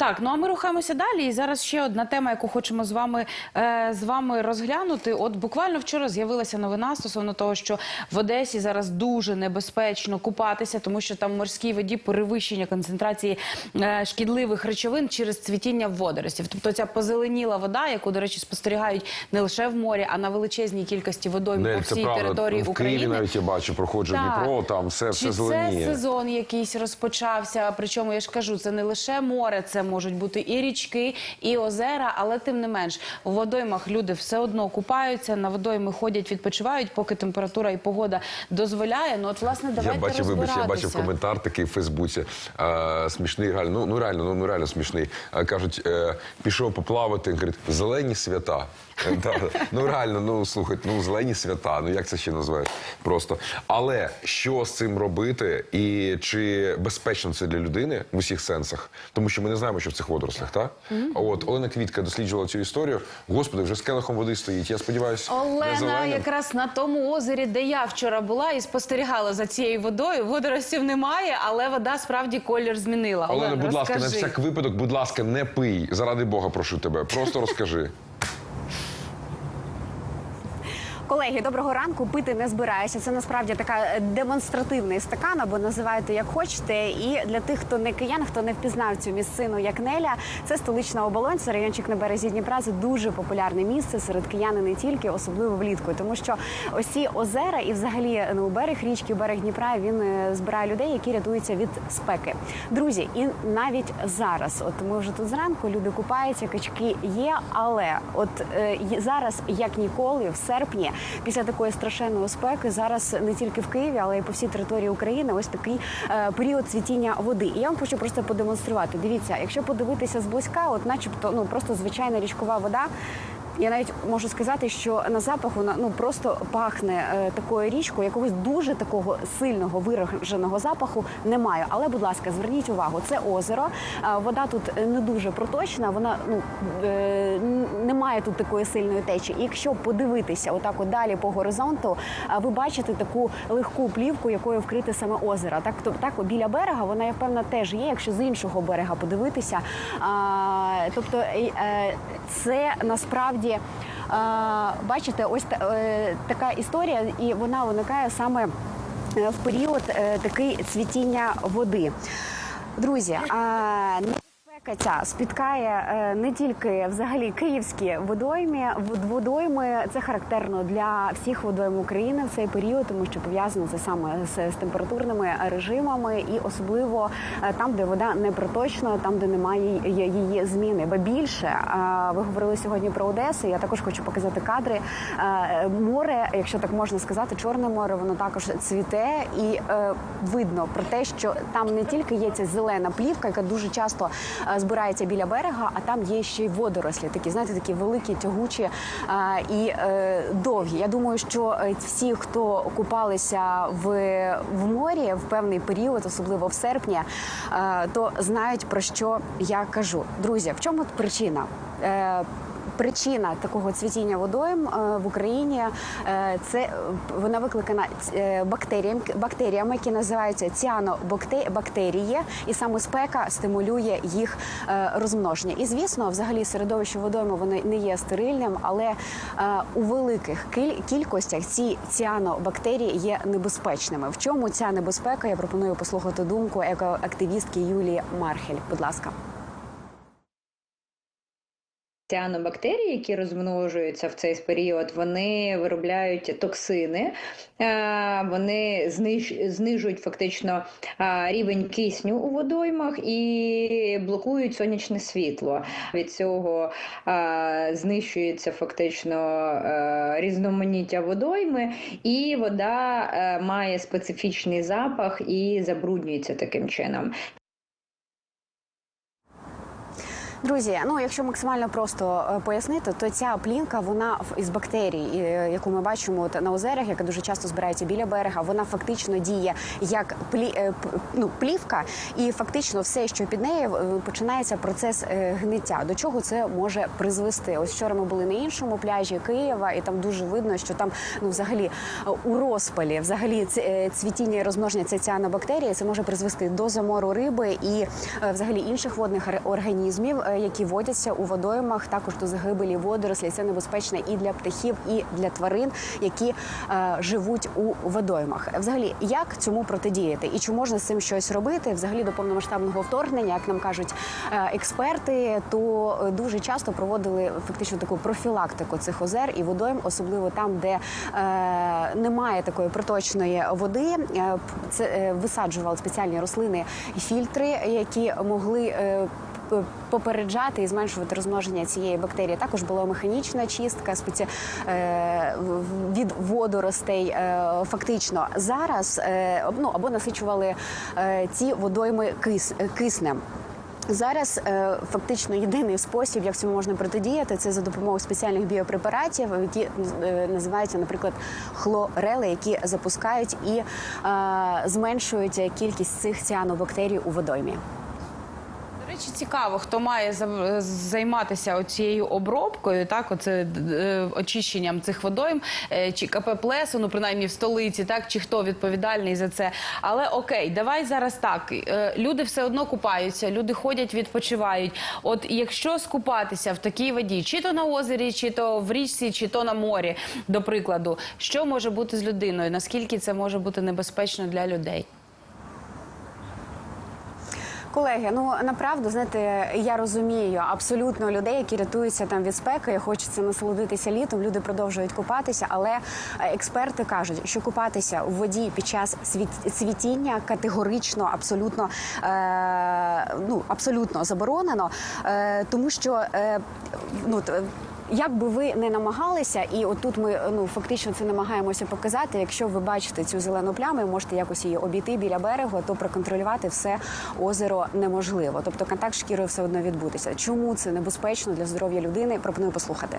Так, ну а ми рухаємося далі. І зараз ще одна тема, яку хочемо з вами е, з вами розглянути. От буквально вчора з'явилася новина стосовно того, що в Одесі зараз дуже небезпечно купатися, тому що там в морській воді перевищення концентрації е, шкідливих речовин через цвітіння водоростів. Тобто ця позеленіла вода, яку, до речі, спостерігають не лише в морі, а на величезній кількості водойм по всій правда. території в України. Києві навіть я бачу, проходжу Так. Дніпро, там все, все Чи зеленіє. це сезон якийсь розпочався? Причому я ж кажу, це не лише море, це можуть бути і річки, і озера, але тим не менш у водоймах люди все одно купаються, на водойми ходять, відпочивають, поки температура і погода дозволяє. Ну от власне давайте Я бачив, вибач, я бачив коментар такий в Фейсбуці. А, смішний, реально, ну, ну реально, ну, ну реально смішний. А, кажуть, е, пішов поплавати, говорить, зелені свята. Ну реально, ну слухай, ну зелені свята, ну як це ще називаєш? Просто. Але що з цим робити, і чи безпечно це для людини в усіх сенсах? Тому що ми не знаємо, що в цих водорослях, так? От Олена Квітка досліджувала цю історію. Господи, вже з келихом води стоїть. Я сподіваюся, не Олена зеленим. якраз на тому озері, де я вчора була і спостерігала за цією водою. Водоростів немає, але вода справді колір змінила. Олена, будь ласка, на розкажи. всяк випадок, будь ласка, не пий. Заради Бога, прошу тебе. Просто розкажи. Колеги, доброго ранку. Пити не збираюся. Це насправді така е, демонстративний стакан, або називайте як хочете. І для тих, хто не киян, хто не впізнав цю місцину як Неля, це столична оболонь, це райончик на березі Дніпра. Це дуже популярне місце серед киян і не тільки, особливо влітку. Тому що ось ці озера і взагалі ну, берег річки, берег Дніпра він е, збирає людей, які рятуються від спеки. Друзі, і навіть зараз, от ми вже тут зранку, люди купаються, качки є, але от е, зараз, як ніколи, в серпні, після такої страшенної спеки, зараз не тільки в Києві, але й по всій території України, ось такий е, період цвітіння води. І я вам хочу просто продемонструвати. Дивіться, якщо подивитися зблизька, от, начебто, ну просто звичайна річкова вода. Я навіть можу сказати, що на запах вона ну просто пахне е, такою річкою, якогось дуже такого сильного вираженого запаху немає. Але, будь ласка, зверніть увагу, це озеро. Е, вода тут не дуже проточна, вона ну е, немає тут такої сильної течії. І якщо подивитися отак от далі по горизонту, ви бачите таку легку плівку, якою вкрите саме озеро. Так, то так біля берега вона я впевнена теж є. Якщо з іншого берега подивитися, тобто це насправді. А, бачите, ось е, така історія, і вона виникає саме е, в період е, такий цвітіння води. Друзі, а, ця спіткає е, не тільки взагалі київські водойми. Водойми це характерно для всіх водойм України в цей період, тому що пов'язано це саме з, з температурними режимами, і особливо е, там, де вода не проточна, там, де немає її, зміни. Ба більше е, ви говорили сьогодні про Одесу. Я також хочу показати кадри. Море, якщо так можна сказати, чорне море, воно також цвіте, і видно про те, що там не тільки є ця зелена плівка, яка дуже часто збирається біля берега, а там є ще й водорослі, такі знаєте, такі великі, тягучі е, і е, довгі. Я думаю, що е, всі, хто купалися в, в морі в певний період, особливо в серпні, е, то знають про що я кажу. Друзі, в чому причина? Причина такого цвітіння водойм е, в Україні е, це е, вона викликана бактеріям, бактеріями, які називаються ціанобактерії, і саме спека стимулює їх розмноження. І звісно, взагалі середовище водойми воно не є стерильним, але у великих кіль- кількостях ці ціанобактерії є небезпечними. В чому ця небезпека? Я пропоную послухати думку екоактивістки Юлії Мархель. Будь ласка. Ціанобактерії, які розмножуються в цей період, вони виробляють токсини, е, вони знижують фактично е, рівень кисню у водоймах і блокують сонячне світло. Від цього е, знищується фактично різноманіття водойми, і вода має специфічний запах і забруднюється таким чином. Друзі, ну якщо максимально просто е, пояснити, то ця плінка вона із бактерій, е, яку ми бачимо на озерах, яка дуже часто збирається біля берега, вона фактично діє як плі, е, ну, плівка, і фактично все, що під нею, починається процес гниття. До чого це може призвести? Ось вчора ми були на іншому пляжі Києва, і там дуже видно, що там ну взагалі у розпалі, взагалі цвітіння і розмноження ціанобактерії, це може призвести до замору риби і взагалі інших водних ор- організмів, які водяться у водоймах, також до загибелі водорослі. Це небезпечно і для птахів, і для тварин, які е, живуть у водоймах. Взагалі, як цьому протидіяти, і чи можна з цим щось робити? Взагалі до повномасштабного вторгнення, як нам кажуть е, експерти, то е, дуже часто проводили фактично таку профілактику цих озер і водойм, особливо там, де е, немає такої проточної води. Е, Це е, висаджували спеціальні рослини і фільтри, які могли. е, Попереджати і зменшувати розмноження цієї бактерії. Також була механічна чистка спеці... е, від водоростей. Е, Фактично зараз е, ну або насичували ці водойми кис... киснем. Зараз фактично єдиний спосіб, як цьому можна протидіяти, це за допомогою спеціальних біопрепаратів, які називаються, наприклад, хлорели, які запускають і зменшують кількість цих ціанобактерій у водоймі. Речі, цікаво, хто має за- займатися цією обробкою, так, оце е, очищенням цих водойм, е, чи КП Плесо, ну принаймні в столиці, так, чи хто відповідальний за це. Але окей, давай зараз так. е, Люди все одно купаються, люди ходять, відпочивають. От якщо скупатися в такій воді, чи то на озері, чи то в річці, чи то на морі, до прикладу, що може бути з людиною? Наскільки це може бути небезпечно для людей? Колеги, ну направду, знаєте, я розумію абсолютно людей, які рятуються там від спеки, хочеться насолодитися літом. Люди продовжують купатися, але е, експерти кажуть, що купатися у воді під час світ- цвітіння категорично, абсолютно е, ну абсолютно заборонено, е, тому що е, ну. Як би ви не намагалися, і отут ми ну фактично це намагаємося показати. Якщо ви бачите цю зелену пляму, і можете якось її обійти біля берегу, то проконтролювати все озеро неможливо. Тобто контакт шкірою все одно відбутися. Чому це небезпечно для здоров'я людини? Пропоную послухати.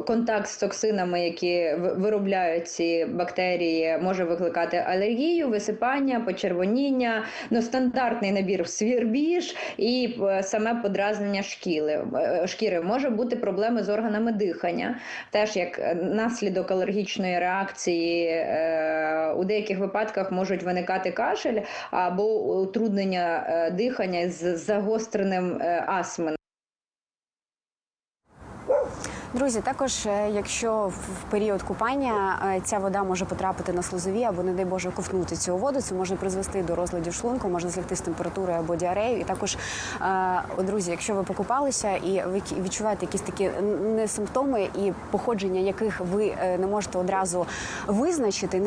Контакт з токсинами, які виробляють ці бактерії, може викликати алергію, висипання, почервоніння, ну стандартний набір свірбіж і е, саме подразнення шкіри. Е, шкіри. Може бути проблеми з органами дихання, теж як наслідок алергічної реакції. е, У деяких випадках можуть виникати кашель або утруднення дихання з загостреним астми. Друзі, також е, якщо в період купання е, ця вода може потрапити на слизові або, не дай Боже, ковтнути цю воду, це може призвести до розладів шлунку, може злягти з температурою або діарею. І також, е, друзі, якщо ви покупалися і ви відчуваєте якісь такі н- не симптоми і походження яких ви не можете одразу визначити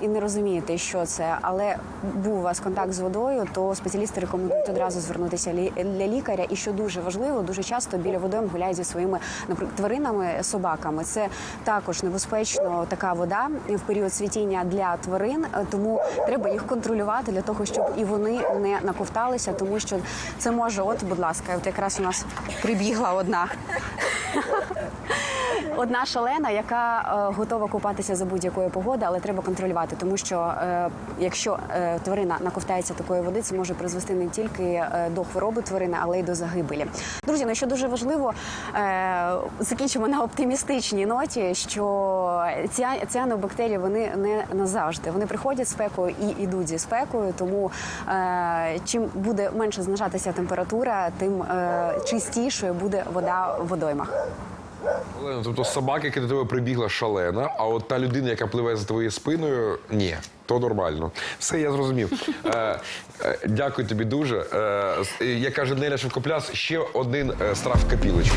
і, не розумієте, що це, але був у вас контакт з водою, то спеціалісти рекомендують одразу звернутися для лікаря. І що дуже важливо, дуже часто біля водойм гуляють зі своїми наприклад, тваринами, собаками. Це також небезпечно така вода в період світіння для тварин, е, тому треба їх контролювати для того, щоб і вони не наковталися, тому що це може, от, будь ласка, от якраз у нас прибігла одна. Одна шалена, яка е, готова купатися за будь-якої погоди, але треба контролювати, тому що е, якщо е, тварина наковтається такої води, це може призвести не тільки до хвороби тварини, але й до загибелі. Друзі, ну що дуже важливо, закінчимо на оптимістичній ноті, що ці ціанобактерії вони не назавжди. Вони приходять з спекою і йдуть зі спекою. Тому чим буде менше знижатися температура, тим чистішою буде вода в водоймах. Олена, тобто собака, яка до тебе прибігла шалена, а от та людина, яка пливе за твоєю спиною, ні, то нормально. Все, я зрозумів. Е, е, дякую тобі дуже. Е, як каже Неля Шевкопляс, ще один е, страв в капілочку.